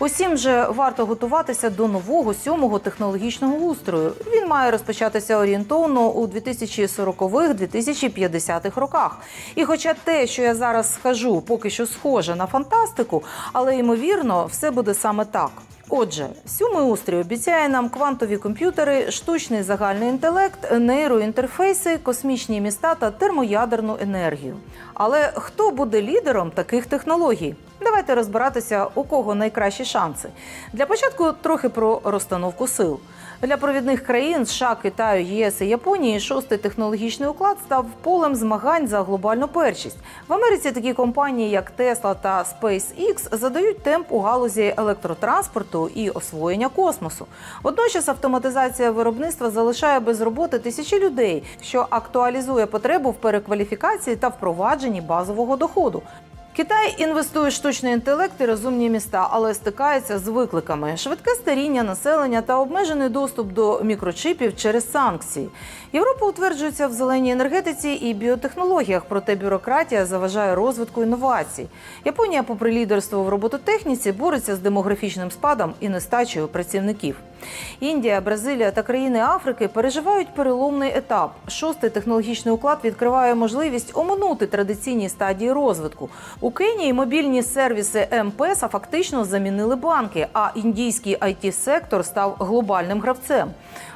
Усім же варто готуватися до нового сьомого технологічного устрою. Він має розпочатися орієнтовно у 2040-2050-х роках. І хоча те, що я зараз скажу, поки що схоже на фантастику, але ймовірно, все буде саме так. Отже, сьомий устрій обіцяє нам квантові комп'ютери, штучний загальний інтелект, нейроінтерфейси, космічні міста та термоядерну енергію. Але хто буде лідером таких технологій? Давайте розбиратися, у кого найкращі шанси. Для початку трохи про розстановку сил. Для провідних країн США, Китаю, ЄС і Японії шостий технологічний уклад став полем змагань за глобальну першість. В Америці такі компанії, як Tesla та SpaceX, задають темп у галузі електротранспорту і освоєння космосу. Водночас автоматизація виробництва залишає без роботи тисячі людей, що актуалізує потребу в перекваліфікації та впровадженні базового доходу. Китай інвестує штучний інтелект і розумні міста, але стикається з викликами: швидке старіння населення та обмежений доступ до мікрочипів через санкції. Європа утверджується в зеленій енергетиці і біотехнологіях, проте бюрократія заважає розвитку інновацій. Японія, попри лідерство в робототехніці, бореться з демографічним спадом і нестачею працівників. Індія, Бразилія та країни Африки переживають переломний етап. Шостий технологічний уклад відкриває можливість оминути традиційні стадії розвитку. У Кенії мобільні сервіси МПС фактично замінили банки, а індійський it сектор став глобальним гравцем.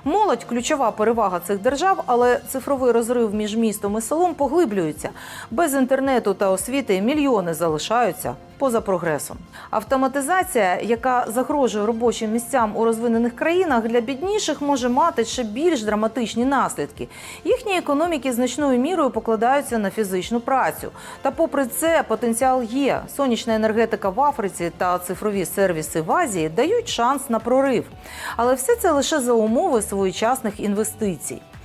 Молодь ключова перевага цих держав, але цифровий розрив між містом і селом поглиблюється. Без інтернету та освіти мільйони залишаються поза прогресом. Автоматизація, яка загрожує робочим місцям у розвинених країнах, для бідніших може мати ще більш драматичні наслідки. Їхні економіки значною мірою покладаються на фізичну працю. Та, попри це, потенціал є. Сонячна енергетика в Африці та цифрові сервіси в Азії дають шанс на прорив. Але все це лише за умови своєчасних інвестицій.